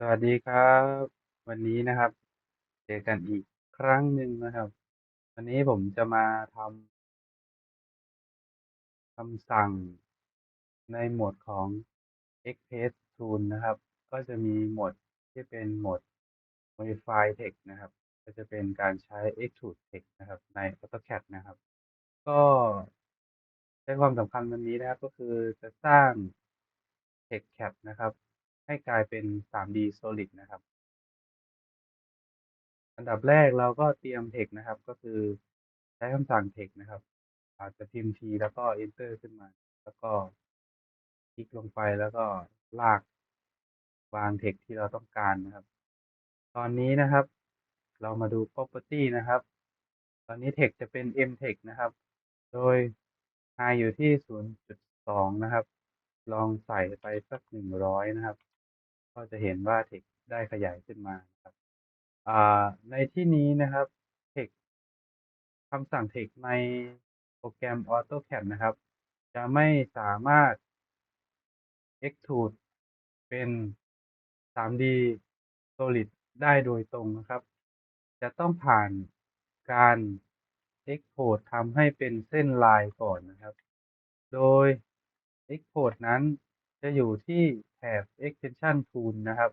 สวัสดีครับ วันนี้นะครับ เจอกันอีกครั้งหนึ่งนะครับ วันนี้ผมจะมาทำคำสั่งในโหมดของ Express Tool นะครับ ก็จะมีโหมดที่เป็นโหมด Modify Text นะครับ ก็จะเป็นการใช้ Extrude Text นะครับ ใน AutoCAD นะครับ ก็ใจความสำคัญวันนี้นะครับก็คือจะสร้าง TextCAD นะครับ ให้กลายเป็น 3D Solid นะครับ อันดับแรกเราก็เตรียม text นะครับ ก็คือใช้คำสั่ง text นะครับ อาจจะพิมพ์ T แล้วก็ enter ขึ้นมา แล้วก็คลิกลงไปแล้วก็ลากวาง text ที่เราต้องการนะครับ ตอนนี้นะครับ เรามาดู property นะครับ ตอนนี้ text จะเป็น m text นะครับ โดย high อยู่ที่ 0.2 นะครับ ลองใส่ไปสัก 100 นะครับ ก็จะเห็นว่า text ได้ขยายขึ้นมาครับในที่นี้นะครับ text คำสั่ง text ในโปรแกรม AutoCAD นะครับ จะไม่สามารถ extrude เป็น 3D Solid ได้โดยตรงนะครับ จะต้องผ่านการ export ทำให้เป็นเส้นลายก่อนนะครับ โดย export นั้น จะอยู่ที่แถบ extension tool นะครับ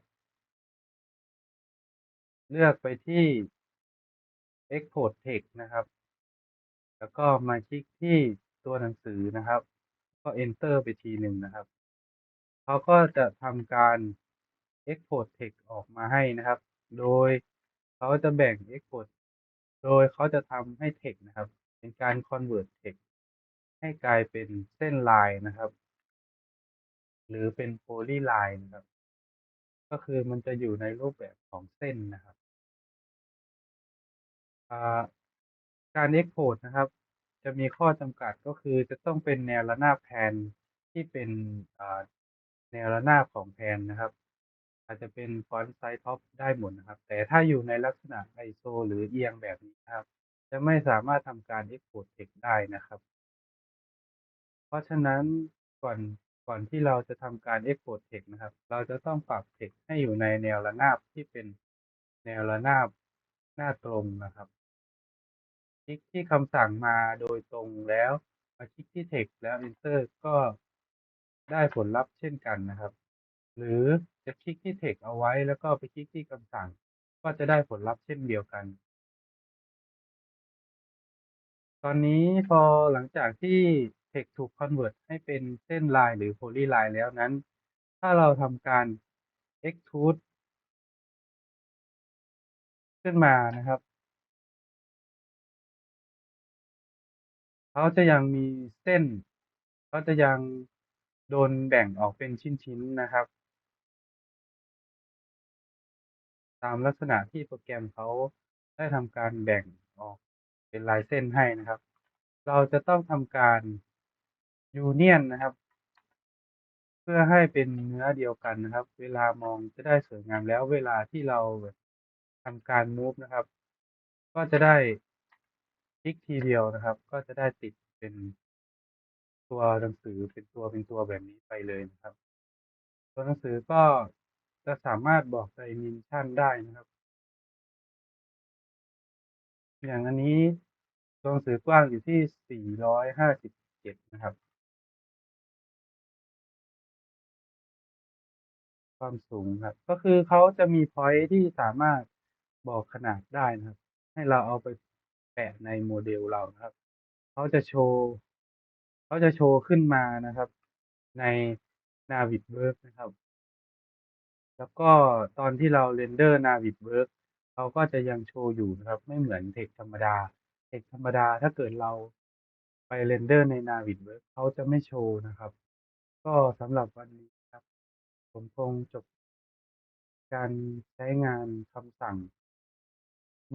เลือกไปที่ export text นะครับ แล้วก็มาคลิกที่ตัวหนังสือนะครับ ก็ enter ไปทีหนึ่งนะครับเขาก็จะทำการ export text ออกมาให้นะครับ โดยเขาจะแบ่ง export โดยเขาจะทำให้ text นะครับ เป็นการ convert text ให้กลายเป็นเส้นลายนะครับ หรือเป็น polyline นะครับ ก็คือมันจะอยู่ในรูปแบบของเส้นนะครับการ export นะครับ จะมีข้อจำกัดก็คือจะต้องเป็นแนวระนาบแผนที่เป็นแนวระนาบของแผนนะครับ อาจจะเป็น Font Size Top ได้หมดนะครับ แต่ถ้าอยู่ในลักษณะ ISO หรือเอียงแบบนี้ครับ จะไม่สามารถทำการ export text ได้นะครับ เพราะฉะนั้นก่อน ก่อนที่เราจะทำการ export text นะครับ เราจะต้องปรับ text ให้อยู่ในแนวระนาบที่เป็นแนวระนาบหน้าตรงนะครับ คลิกที่คำสั่งมาโดยตรงแล้วมาคลิกที่ text แล้ว enter ก็ได้ผลลัพธ์เช่นกันนะครับ หรือจะคลิกที่ text เอาไว้แล้วก็ไปคลิกที่คำสั่ง ก็จะได้ผลลัพธ์เช่นเดียวกัน ตอนนี้พอหลังจากที่ text ถูก convert ให้เป็นเส้นลายหรือ polyline แล้วนั้น ถ้าเราทำการ extrude ขึ้นมานะครับเขาจะยังมีเส้นเขาจะยังโดนแบ่งออกเป็นชิ้นๆนะครับ ตามลักษณะที่โปรแกรมเขาได้ทำการแบ่งออกเป็นลายเส้นให้นะครับ เราจะต้องทำการ union นะครับ เพื่อให้เป็นเนื้อเดียวกันนะครับ เวลามองจะได้สวยงามแล้วเวลาที่เราแบบทำการ move นะครับ ก็จะได้คลิกทีเดียวนะครับ ก็จะได้ติดเป็นตัวหนังสือเป็นตัวเป็นตัวแบบนี้ไปเลยนะครับ ตัวหนังสือก็จะสามารถบอก dimension ได้นะครับ อย่างอันนี้ตัวหนังสือกว้างอยู่ที่ 457 นะครับ ความสูงครับ ก็คือเขาจะมีพอยต์ที่สามารถบอกขนาดได้นะครับ ให้เราเอาไปแปะในโมเดลเรานะครับ เขาจะโชว์เขาจะโชว์ขึ้นมานะครับ ใน Navisworks นะครับ แล้วก็ตอนที่เรา render Navisworks เขาก็จะยังโชว์อยู่นะครับ ไม่เหมือน text ธรรมดา text ธรรมดาถ้าเกิดเราไป render ใน Navisworks เขาจะไม่โชว์นะครับ ก็สำหรับวันนี้ ผมคงจบการใช้งานคำสั่ง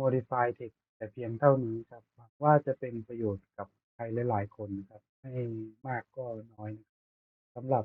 modify text แต่เพียงเท่านี้ครับหวังว่าจะเป็นประโยชน์กับใครหลาย ๆ คนนะครับ ไม่มากก็น้อยสำหรับ